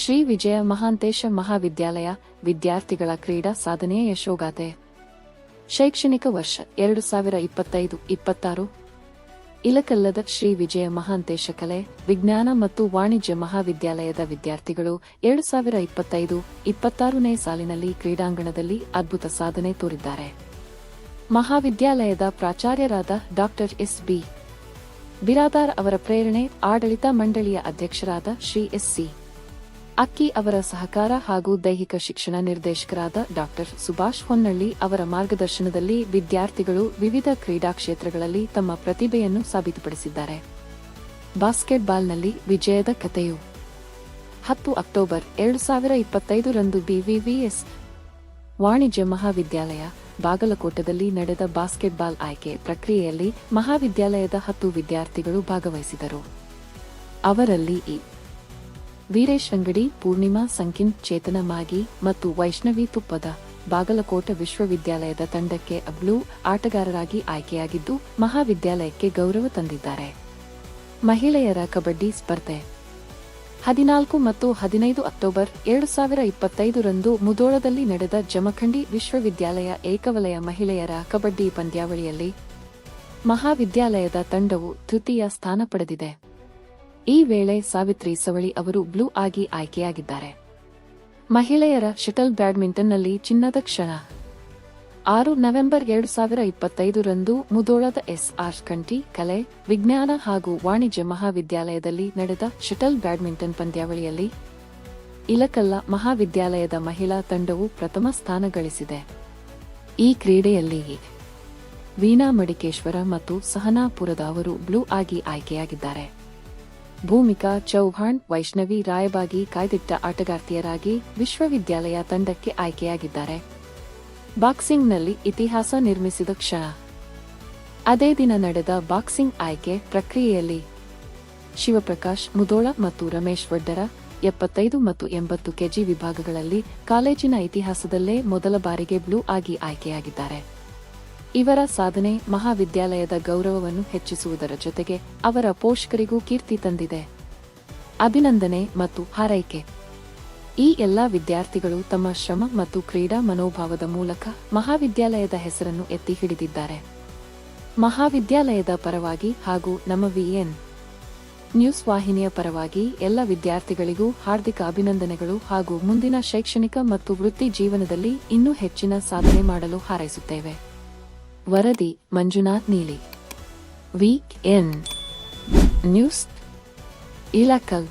ಶ್ರೀ ವಿಜಯ ಮಹಾಂತೇಶ ಮಹಾವಿದ್ಯಾಲಯ ವಿದ್ಯಾರ್ಥಿಗಳ ಕ್ರೀಡಾ ಸಾಧನೆಯ ಯಶೋಗಾಥೆ. ಶೈಕ್ಷಣಿಕ ವರ್ಷ ಎರಡು ಸಾವಿರ ಇಪ್ಪತ್ತೈದು, ಇಪ್ಪತ್ತಾರು. ಇಲಕಲ್ಲದ ಶ್ರೀ ವಿಜಯ ಮಹಾಂತೇಶ ಕಲೆ, ವಿಜ್ಞಾನ ಮತ್ತು ವಾಣಿಜ್ಯ ಮಹಾವಿದ್ಯಾಲಯದ ವಿದ್ಯಾರ್ಥಿಗಳು ಎರಡು ಸಾವಿರ ಇಪ್ಪತ್ತೈದು, ಇಪ್ಪತ್ತಾರನೇ ಸಾಲಿನಲ್ಲಿ ಕ್ರೀಡಾಂಗಣದಲ್ಲಿ ಅದ್ಭುತ ಸಾಧನೆ ತೋರಿದ್ದಾರೆ. ಮಹಾವಿದ್ಯಾಲಯದ ಪ್ರಾಚಾರ್ಯರಾದ ಡಾಕ್ಟರ್ ಎಸ್ ಬಿ. ಬಿರಾದಾರ್ ಅವರ ಪ್ರೇರಣೆ ಆಡಳಿತ ಮಂಡಳಿಯ ಅಧ್ಯಕ್ಷರಾದ ಶ್ರೀ ಎಸ್ ಸಿ. ಅಕ್ಕಿ ಅವರ ಸಹಕಾರ ಹಾಗೂ ದೈಹಿಕ ಶಿಕ್ಷಣ ನಿರ್ದೇಶಕರಾದ ಡಾಕ್ಟರ್ ಸುಭಾಷ್ ಹೊನ್ನಳ್ಳಿ ಅವರ ಮಾರ್ಗದರ್ಶನದಲ್ಲಿ ವಿದ್ಯಾರ್ಥಿಗಳು ವಿವಿಧ ಕ್ರೀಡಾ ಕ್ಷೇತ್ರಗಳಲ್ಲಿ ತಮ್ಮ ಪ್ರತಿಭೆಯನ್ನು ಸಾಬೀತುಪಡಿಸಿದ್ದಾರೆ. ಬಾಸ್ಕೆಟ್ಬಾಲ್ನಲ್ಲಿ ವಿಜಯದ ಕಥೆಯು ಹತ್ತು ಅಕ್ಟೋಬರ್ ಎರಡು ಸಾವಿರ ಇಪ್ಪತ್ತೈದರಂದು ಬಿವಿವಿಎಸ್ ವಾಣಿಜ್ಯ ಮಹಾವಿದ್ಯಾಲಯ ಬಾಗಲಕೋಟದಲ್ಲಿ ನಡೆದ ಬಾಸ್ಕೆಟ್ಬಾಲ್ ಆಯ್ಕೆ ಪ್ರಕ್ರಿಯೆಯಲ್ಲಿ ಮಹಾವಿದ್ಯಾಲಯದ ಹತ್ತು ವಿದ್ಯಾರ್ಥಿಗಳು ಭಾಗವಹಿಸಿದರು. ಅವರಲ್ಲಿ ಇ ವೀರೇಶ್ ಅಂಗಡಿ, ಪೂರ್ಣಿಮಾ, ಸಂಕಿನ್, ಚೇತನ, ಮಾಗಿ ಮತ್ತು ವೈಷ್ಣವಿ ತುಪ್ಪದ ಬಾಗಲಕೋಟ ವಿಶ್ವವಿದ್ಯಾಲಯದ ತಂಡಕ್ಕೆ ಅಬ್ಲು ಆಟಗಾರರಾಗಿ ಆಯ್ಕೆಯಾಗಿದ್ದು, ಮಹಾವಿದ್ಯಾಲಯಕ್ಕೆ ಗೌರವ ತಂದಿದ್ದಾರೆ. ಮಹಿಳೆಯರ ಕಬಡ್ಡಿ ಸ್ಪರ್ಧೆ. ಹದಿನಾಲ್ಕು ಮತ್ತು ಹದಿನೈದು ಅಕ್ಟೋಬರ್ ಎರಡು ಸಾವಿರ ಇಪ್ಪತ್ತೈದರಂದು ಮುದೋಳದಲ್ಲಿ ನಡೆದ ಜಮಖಂಡಿ ವಿಶ್ವವಿದ್ಯಾಲಯ ಏಕವಲಯ ಮಹಿಳೆಯರ ಕಬಡ್ಡಿ ಪಂದ್ಯಾವಳಿಯಲ್ಲಿ ಮಹಾವಿದ್ಯಾಲಯದ ತಂಡವು ತೃತೀಯ ಸ್ಥಾನ ಪಡೆದಿದೆ. ಈ ವೇಳೆ ಸಾವಿತ್ರಿ ಸವಳಿ ಅವರು ಬ್ಲೂ ಆಗಿ ಆಯ್ಕೆಯಾಗಿದ್ದಾರೆ. ಮಹಿಳೆಯರ ಶಟಲ್ ಬ್ಯಾಡ್ಮಿಂಟನ್ನಲ್ಲಿ ಚಿನ್ನದ ಕ್ಷಣ. ಆರು ನವೆಂಬರ್ ಎರಡು ಸಾವಿರ ಇಪ್ಪತ್ತೈದರಂದು ಮುದೋಳದ ಎಸ್ಆರ್ ಕಂಠಿ ಕಲೆ, ವಿಜ್ಞಾನ ಹಾಗೂ ವಾಣಿಜ್ಯ ಮಹಾವಿದ್ಯಾಲಯದಲ್ಲಿ ನಡೆದ ಶಟಲ್ ಬ್ಯಾಡ್ಮಿಂಟನ್ ಪಂದ್ಯಾವಳಿಯಲ್ಲಿ ಇಲಕಲ್ಲ ಮಹಾವಿದ್ಯಾಲಯದ ಮಹಿಳಾ ತಂಡವು ಪ್ರಥಮ ಸ್ಥಾನ ಗಳಿಸಿದೆ. ಈ ಕ್ರೀಡೆಯಲ್ಲಿ ವೀಣಾ ಮಡಿಕೇಶ್ವರ ಮತ್ತು ಸಹನಾಪುರದ ಅವರು ಬ್ಲೂ ಆಗಿ ಆಯ್ಕೆಯಾಗಿದ್ದಾರೆ. ಭೂಮಿಕಾ ಚೌಹಾಣ್ ವೈಷ್ಣವಿ ರಾಯಬಾಗಿ ಕಾಯ್ದಿಟ್ಟ ಆಟಗಾರ್ತಿಯರಾಗಿ ವಿಶ್ವವಿದ್ಯಾಲಯ ತಂಡಕ್ಕೆ ಆಯ್ಕೆಯಾಗಿದ್ದಾರೆ. ಬಾಕ್ಸಿಂಗ್ನಲ್ಲಿ ಇತಿಹಾಸ ನಿರ್ಮಿಸಿದ ಕ್ಷಣ. ಅದೇ ದಿನ ನಡೆದ ಬಾಕ್ಸಿಂಗ್ ಆಯ್ಕೆ ಪ್ರಕ್ರಿಯೆಯಲ್ಲಿ ಶಿವಪ್ರಕಾಶ್, ಮುದೋಳ ಮತ್ತು ರಮೇಶ್ ವಡ್ಡರ ಎಪ್ಪತ್ತೈದು ಮತ್ತು ಎಂಬತ್ತು ಕೆಜಿ ವಿಭಾಗಗಳಲ್ಲಿ ಕಾಲೇಜಿನ ಇತಿಹಾಸದಲ್ಲೇ ಮೊದಲ ಬಾರಿಗೆ ಬ್ಲೂ ಆಗಿ ಆಯ್ಕೆಯಾಗಿದ್ದಾರೆ. ಇವರ ಸಾಧನೆ ಮಹಾವಿದ್ಯಾಲಯದ ಗೌರವವನ್ನು ಹೆಚ್ಚಿಸುವುದರ ಜೊತೆಗೆ ಅವರ ಪೋಷಕರಿಗೂ ಕೀರ್ತಿ ತಂದಿದೆ. ಅಭಿನಂದನೆ ಮತ್ತು ಹಾರೈಕೆ. ಈ ಎಲ್ಲ ವಿದ್ಯಾರ್ಥಿಗಳು ತಮ್ಮ ಶ್ರಮ ಮತ್ತು ಕ್ರೀಡಾ ಮನೋಭಾವದ ಮೂಲಕ ಮಹಾವಿದ್ಯಾಲಯದ ಹೆಸರನ್ನು ಎತ್ತಿ ಹಿಡಿದಿದ್ದಾರೆ. ಮಹಾವಿದ್ಯಾಲಯದ ಪರವಾಗಿ ಹಾಗೂ ನಮ್ಮ ವಿಎನ್ ನ್ಯೂಸ್ ವಾಹಿನಿಯ ಪರವಾಗಿ ಎಲ್ಲ ವಿದ್ಯಾರ್ಥಿಗಳಿಗೂ ಹಾರ್ದಿಕ ಅಭಿನಂದನೆಗಳು ಹಾಗೂ ಮುಂದಿನ ಶೈಕ್ಷಣಿಕ ಮತ್ತು ವೃತ್ತಿ ಜೀವನದಲ್ಲಿ ಇನ್ನೂ ಹೆಚ್ಚಿನ ಸಾಧನೆ ಮಾಡಲು ಹಾರೈಸುತ್ತೇವೆ. ವರದಿ ಮಂಜುನಾಥ್ ನೀಲಿ. Weak N news ಇಲಾಕಲ್